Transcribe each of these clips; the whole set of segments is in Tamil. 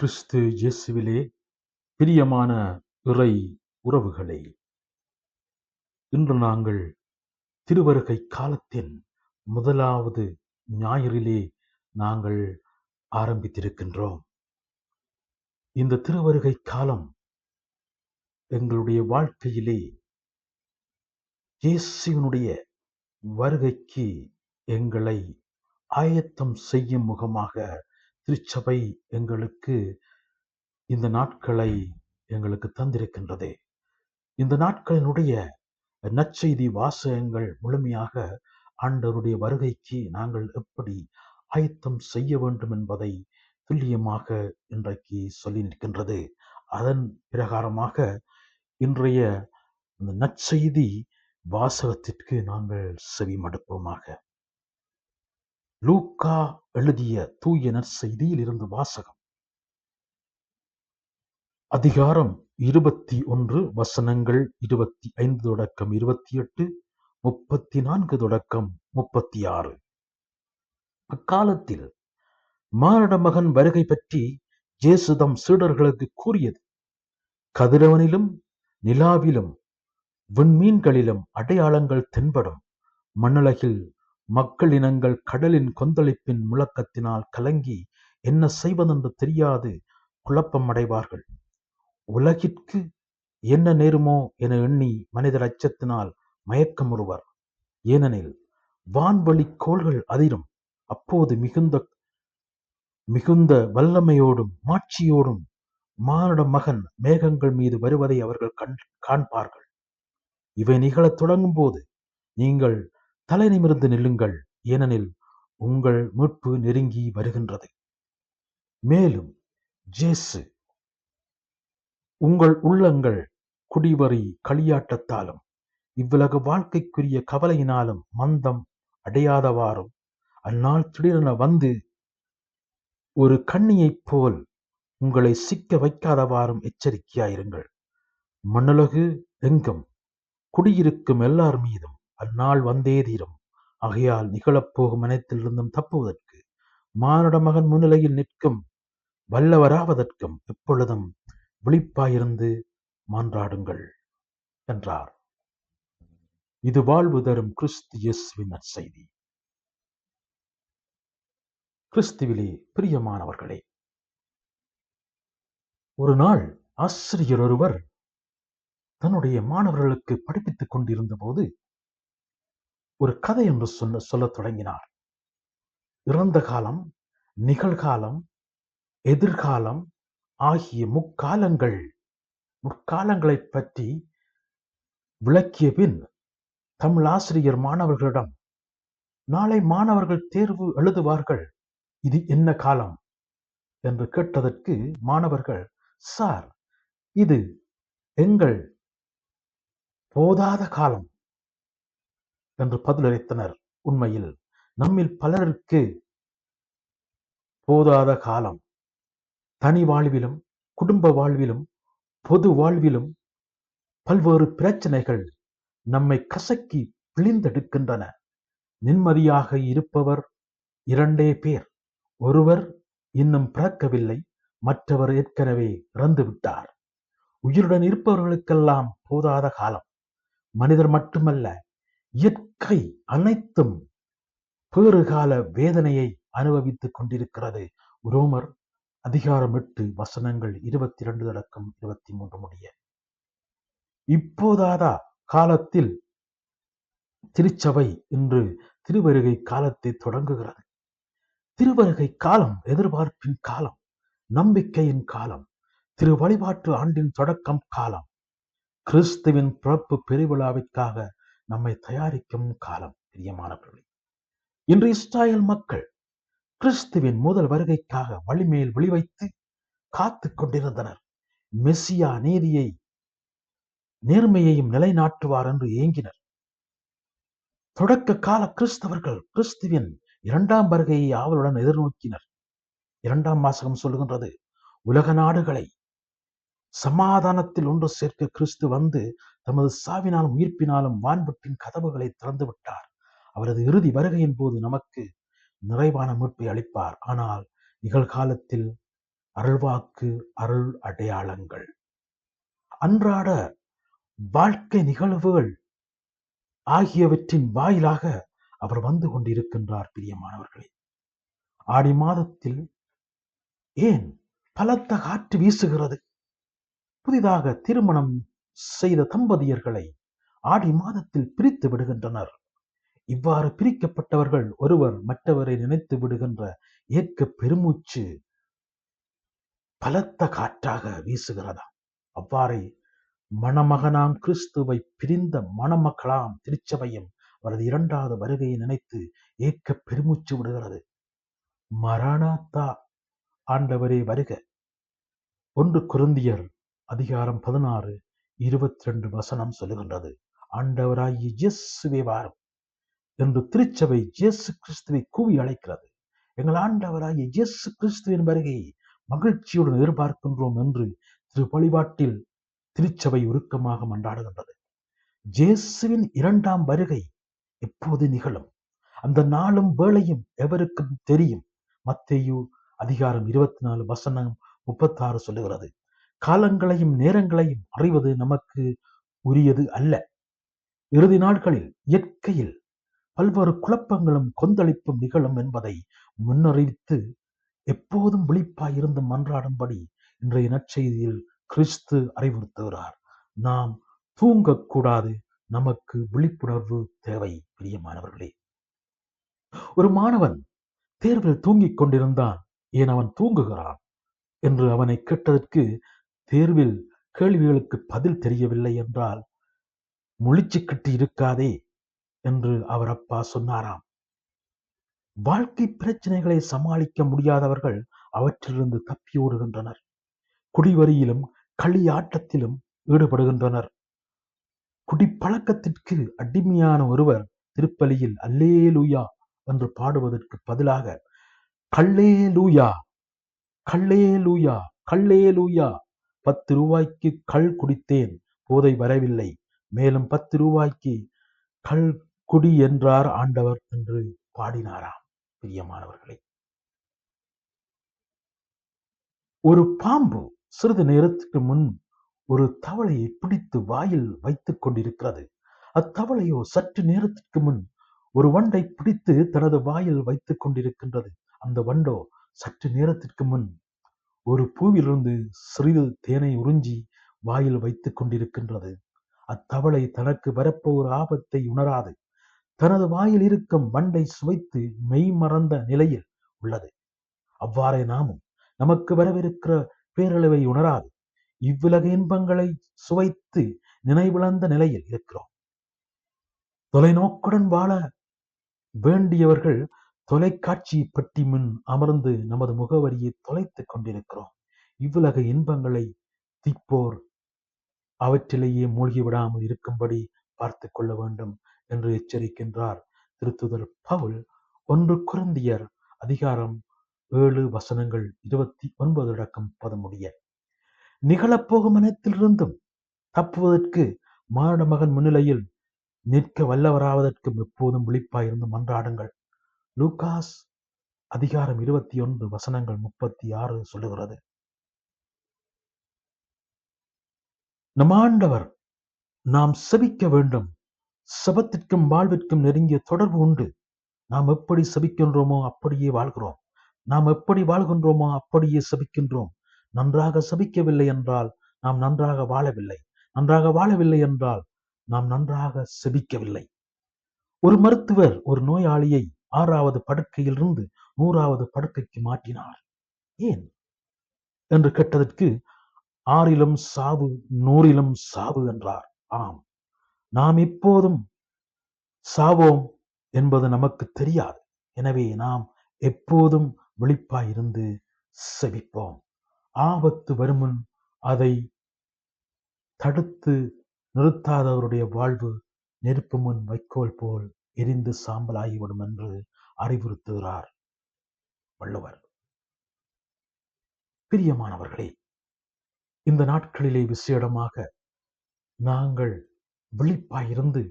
கிறிஸ்து இயேசுவிலே பிரியமான இறை உறவுகளே இன்று நாங்கள் திருவருகை காலத்தின் முதலாவது ஞாயிறிலே நாங்கள் ஆரம்பித்திருக்கின்றோம். இந்த திருவருகை காலம் எங்களுடைய வாழ்க்கையிலே இயேசுவினுடைய வருகைக்கு எங்களை ஆயத்தம் செய்யும் முகமாக திருச்சபை எங்களுக்கு இந்த நாட்களை எங்களுக்கு தந்திருக்கின்றது. இந்த நாட்களினுடைய நற்செய்தி வாசகங்கள் முழுமையாக ஆண்டவருடைய வருகைக்கு நாங்கள் எப்படி ஆயத்தம் செய்ய வேண்டும் என்பதை துல்லியமாக இன்றைக்கு சொல்லி நிற்கின்றது. அதன் பிரகாரமாக இன்றைய இந்த நற்செய்தி வாசகத்திற்கு நாங்கள் செவி மடுப்போமாக லூக்கா எழுதிய தூய நற்செய்தியில் இருந்து வாசகம். அதிகாரம் இருபத்தி ஒன்று வசனங்கள் இருபத்தி ஐந்து தொடக்கம் இருபத்தி எட்டு முப்பத்தி நான்கு தொடக்கம் முப்பத்தி ஆறு. அக்காலத்தில் மாரட மகன் வருகை பற்றி ஜேசுதம் சீடர்களுக்கு கூறியது கதிரவனிலும் நிலாவிலும் விண்மீன்களிலும் அடையாளங்கள் தென்படும். மண்ணுலகில் மக்கள் இனங்கள் கடலின் கொந்தளிப்பின் முழக்கத்தினால் கலங்கி என்ன செய்வதென்று தெரியாது குழப்பம் அடைவார்கள். உலகிற்கு என்ன நேருமோ என எண்ணி மனிதர் அச்சத்தினால் மயக்கமுறுவர். ஏனெனில் வான்வழி கோள்கள் அதிரும். அப்போது மிகுந்த மிகுந்த வல்லமையோடும் மாட்சியோடும் மானுட மகன் மேகங்கள் மீது வருவதை அவர்கள் கண் காண்பார்கள். இவை நிகழத் தொடங்கும் போது நீங்கள் தலை நிமிர்ந்து நில்லுங்கள். ஏனெனில் உங்கள் மீட்பு நெருங்கி வருகின்றது. மேலும் ஜேசு உங்கள் உள்ளங்கள் குடிவரி களியாட்டத்தாலும் இவ்வுலக வாழ்க்கைக்குரிய கவலையினாலும் மந்தம் அடையாதவாறும் அந்நாள் திடீரென வந்து ஒரு கண்ணியைப் போல் உங்களை சிக்க வைக்காதவாறும் எச்சரிக்கையாயிருங்கள். மண்ணுலகு எங்கும் குடியிருக்கும் எல்லார் மீதும் அந்நாள் வந்தே தீரும். ஆகையால் நிகழப்போகும் அனைத்திலிருந்தும் தப்புவதற்கு மானுட மகன் முன்னிலையில் நிற்கும் வல்லவராவதற்கும் எப்பொழுதும் விழிப்பாயிருந்து மான்றாடுங்கள் என்றார். இது வாழ்வு தரும் கிறிஸ்து இயேசுவின் நற்செய்தி. கிறிஸ்துவிலே பிரியமானவர்களே ஒரு நாள் ஆசிரியர் ஒருவர் தன்னுடைய மாணவர்களுக்கு படிப்பித்துக் கொண்டிருந்த போது ஒரு கதை என்று சொல்ல சொல்லத் தொடங்கினார். இறந்த காலம் நிகழ்காலம் எதிர்காலம் ஆகிய முக்காலங்கள் முற்காலங்களை பற்றி விளக்கிய பின் தமிழ் ஆசிரியர் மாணவர்களிடம் நாளை மாணவர்கள் தேர்வு எழுதுவார்கள் இது என்ன காலம்? என்று கேட்டதற்கு மாணவர்கள் சார் இது எங்கள் போதாத காலம். என்று பதிலளித்தனர். உண்மையில் நம்மில் பலருக்கு போதாத காலம். தனி வாழ்விலும் குடும்ப வாழ்விலும் பொது வாழ்விலும் பல்வேறு பிரச்சனைகள் நம்மை கசக்கி பிழிந்தெடுக்கின்றன நிம்மதியாக இருப்பவர் இரண்டே பேர். ஒருவர் இன்னும் பிறக்கவில்லை மற்றவர் ஏற்கனவே இறந்து விட்டார் உயிருடன் இருப்பவர்களுக்கெல்லாம் போதாத காலம். மனிதர் மட்டுமல்ல இயற்கை அனைத்தும் பேறுகால வேதனையை அனுபவித்துக் கொண்டிருக்கிறது. ரோமர் அதிகாரம் எட்டு வசனங்கள் இருபத்தி இரண்டு தொடக்கம் இருபத்தி மூன்று முடிய. இப்போதாதா காலத்தில் திருச்சபை இன்று திருவருகை காலத்தை தொடங்குகிறது. திருவருகை காலம் எதிர்பார்ப்பின் காலம் நம்பிக்கையின் காலம் திரு வழிபாட்டு ஆண்டின் தொடக்கம் காலம். கிறிஸ்துவின் பிறப்பு பெருவிழாவிற்காக நம்மை தயாரிக்கும் காலம் பிரியமானவர்களே இன்று இஸ்ராயல் மக்கள் கிறிஸ்துவின் முதல் வருகைக்காக வழிமேல் விழிவைத்து காத்து கொண்டிருந்தனர். மெஸ்ஸியா நீதியை நேர்மையையும் நிலைநாட்டுவார் என்று ஏங்கினர். தொடக்க கால கிறிஸ்தவர்கள் கிறிஸ்துவின் இரண்டாம் வருகையை ஆவலுடன் எதிர்நோக்கினர். இரண்டாம் வாசகம் சொல்லுகின்றது உலக நாடுகளை சமாதானத்தில் ஒன்று சேர்க்க கிறிஸ்து வந்து தமது சாவினாலும் உயிர்ப்பினாலும் வான்பட்டின் கதவுகளை திறந்து விட்டார். அவரது இறுதி வருகையின் போது நமக்கு நிறைவான மீட்பை அளிப்பார். ஆனால் நிகழ்காலத்தில் அருள்வாக்கு அருள் அடையாளங்கள். அன்றாட வாழ்க்கை நிகழ்வுகள் ஆகியவற்றின் வாயிலாக அவர் வந்து கொண்டிருக்கின்றார் பிரியமானவர்களே. ஆடி மாதத்தில் ஏன் பலத்த காற்று வீசுகிறது? புதிதாக திருமணம் செய்த தம்பதியர்களை ஆடி மாதத்தில் பிரித்து விடுகின்றனர். இவ்வாறு பிரிக்கப்பட்டவர்கள் ஒருவர் மற்றவரை நினைத்து விடுகின்ற ஏற்க பெருமூச்சு பலத்த காற்றாக வீசுகிறதா? அவ்வாறே மணமகனாம் கிறிஸ்துவை பிரிந்த மணமக்களாம் திருச்சபையும் அவரது இரண்டாவது வருகையை நினைத்து ஏக்க பெருமூச்சு விடுகிறது. மரணாத்தா ஆண்டவரே வருக. ஒன்று குருந்தியர் அதிகாரம் பதினாறு இருபத்தி ரெண்டு வசனம் சொல்லுகின்றது. ஆண்டவராகிய இயேசுவே வாரும் என்று திருச்சபை இயேசு கிறிஸ்துவை கூவி அழைக்கிறது. எங்கள் ஆண்டவராகிய இயேசு கிறிஸ்துவின் வருகையை மகிழ்ச்சியுடன் எதிர்பார்க்கின்றோம் என்று திரு வழிபாட்டில் திருச்சபை உருக்கமாக மன்றாடுகின்றது. இயேசுவின் இரண்டாம் வருகை எப்போது நிகழும்? அந்த நாளும் வேளையும் எவருக்கும் தெரியும்? மத்தேயு அதிகாரம் இருபத்தி நாலு வசனம் முப்பத்தாறு சொல்லுகிறது. காலங்களையும் நேரங்களையும் அறிவது நமக்கு உரியது அல்ல. இறுதி நாட்களில் இயற்கையில் பல்வேறு குழப்பங்களும் கொந்தளிப்பும் நிகழும் என்பதை முன்னறிவித்து எப்போதும் விழிப்பாய் இருந்து மன்றாடும்படி இன்றைய நற்செய்தியில் கிறிஸ்து அறிவுறுத்துகிறார். நாம் தூங்கக்கூடாது நமக்கு விழிப்புணர்வு தேவை பிரியமானவர்களே. ஒரு மாணவன் தேர்வில் தூங்கிக் கொண்டிருந்தான் ஏன் அவன் தூங்குகிறான்? என்று அவனை கேட்டதற்கு தேர்வில் கேள்விகளுக்கு பதில் தெரியவில்லை என்றால் முழிச்சு கட்டி இருக்காதே என்று அவர் அப்பா சொன்னாராம். வாழ்க்கை பிரச்சனைகளை சமாளிக்க முடியாதவர்கள் அவற்றிலிருந்து தப்பி ஓடுகின்றனர் குடிவரியிலும் களியாட்டத்திலும் ஈடுபடுகின்றனர். குடிப்பழக்கத்திற்கு அடிமையான ஒருவர் திருப்பலியில் அல்லேலூயா என்று பாடுவதற்கு பதிலாக கள்ளே லூயா கள்ளே லூயா கல்லே லூயா பத்து ரூபாய்க்கு கள் குடித்தேன் போதை வரவில்லை. மேலும் பத்து ரூபாய்க்கு கள் குடி என்றார் ஆண்டவர் என்று பாடினாராம் பிரியமானவர்களே. ஒரு பாம்பு சிறிது நேரத்துக்கு முன் ஒரு தவளையை பிடித்து வாயில் வைத்துக் கொண்டிருக்கிறது. அத்தவளையோ சற்று நேரத்திற்கு முன் ஒரு வண்டை பிடித்து தனது வாயில் வைத்துக் கொண்டிருக்கின்றது. அந்த வண்டோ சற்று நேரத்திற்கு முன் ஒரு பூவிலிருந்து சிறிது தேனை உறிஞ்சி வாயில் வைத்துக் கொண்டிருக்கின்றது. அத்தவளை தனக்கு வரப்போகிற ஆபத்தை உணராது. தனது வாயில் இருக்கும் வண்டை சுவைத்து மெய் மறந்த நிலையில் உள்ளது. அவ்வாறே நாமும் நமக்கு வரவிருக்கிற பேரழிவை உணராது. இவ்வுலக இன்பங்களை சுவைத்து நினைவிழந்த நிலையில் இருக்கிறோம். தொலைநோக்குடன் வாழ வேண்டியவர்கள் தொலைக்காட்சி பெட்டி முன் அமர்ந்து நமது முகவரியை தொலைத்துக் கொண்டிருக்கிறோம். இவ்வுலக இன்பங்களை திப்போர் அவற்றிலேயே மூழ்கி விடாமல் இருக்கும்படி பார்த்து கொள்ள வேண்டும் என்று எச்சரிக்கின்றார் திருத்துதர் பவுல். ஒன்று குருந்தியர் அதிகாரம் ஏழு வசனங்கள் இருபத்தி ஒன்பது அடக்கம் பதமுடிய. நிகழப்போகும் அனைத்திலிருந்தும் தப்புவதற்கு மானிட மகன் முன்னிலையில் நிற்க வல்லவராவதற்கும் எப்போதும் விழிப்பாயிருந்து மன்றாடுங்கள். லூகாஸ் அதிகாரம் இருபத்தி ஒன்று வசனங்கள் முப்பத்தி ஆறு சொல்லுகிறது. நமாண்டவர் நாம் செபிக்க வேண்டும். செபத்திற்கும் வாழ்விற்கும் நெருங்கிய தொடர்பு உண்டு. நாம் எப்படி செபிக்கின்றோமோ அப்படியே வாழ்கிறோம். நாம் எப்படி வாழ்கின்றோமோ அப்படியே செபிக்கின்றோம். நன்றாக செபிக்கவில்லை என்றால் நாம் நன்றாக வாழவில்லை. நன்றாக வாழவில்லை என்றால் நாம் நன்றாக செபிக்கவில்லை. ஒரு மருத்துவர் ஒரு நோயாளியை ஆறாவது படுக்கையில் இருந்து நூறாவது படுக்கைக்கு மாற்றினார். ஏன்? என்று கேட்டதற்கு ஆறிலும் சாவு நூறிலும் சாவு என்றார். ஆம் நாம் எப்போதும் சாவோம் என்பது நமக்கு தெரியாது. எனவே நாம் எப்போதும் விழிப்பாயிருந்து செவிப்போம். ஆபத்து வருமுன் அதை தடுத்து நிறுத்தாதவருடைய வாழ்வு நெருப்பு முன் வைக்கோல் போல் எரிந்து சாம்பலாகிவிடும் என்று அறிவுறுத்துகிறார் வள்ளுவர். பிரியமானவர்களே இந்த நாட்களிலே விசேடமாக நாங்கள் விழிப்பாயிருந்து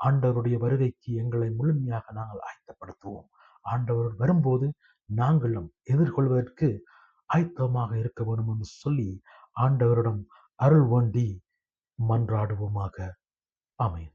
ஆண்டவருடைய வருகைக்கு எங்களை முழுமையாக நாங்கள் ஆயத்தப்படுத்துவோம். ஆண்டவர் வரும்போது நாங்களும் எதிர்கொள்வதற்கு ஆயத்தமாக இருக்க வேண்டும் என்று சொல்லி ஆண்டவரிடம் அருள் வேண்டி மன்றாடுவோமாக. ஆமென்.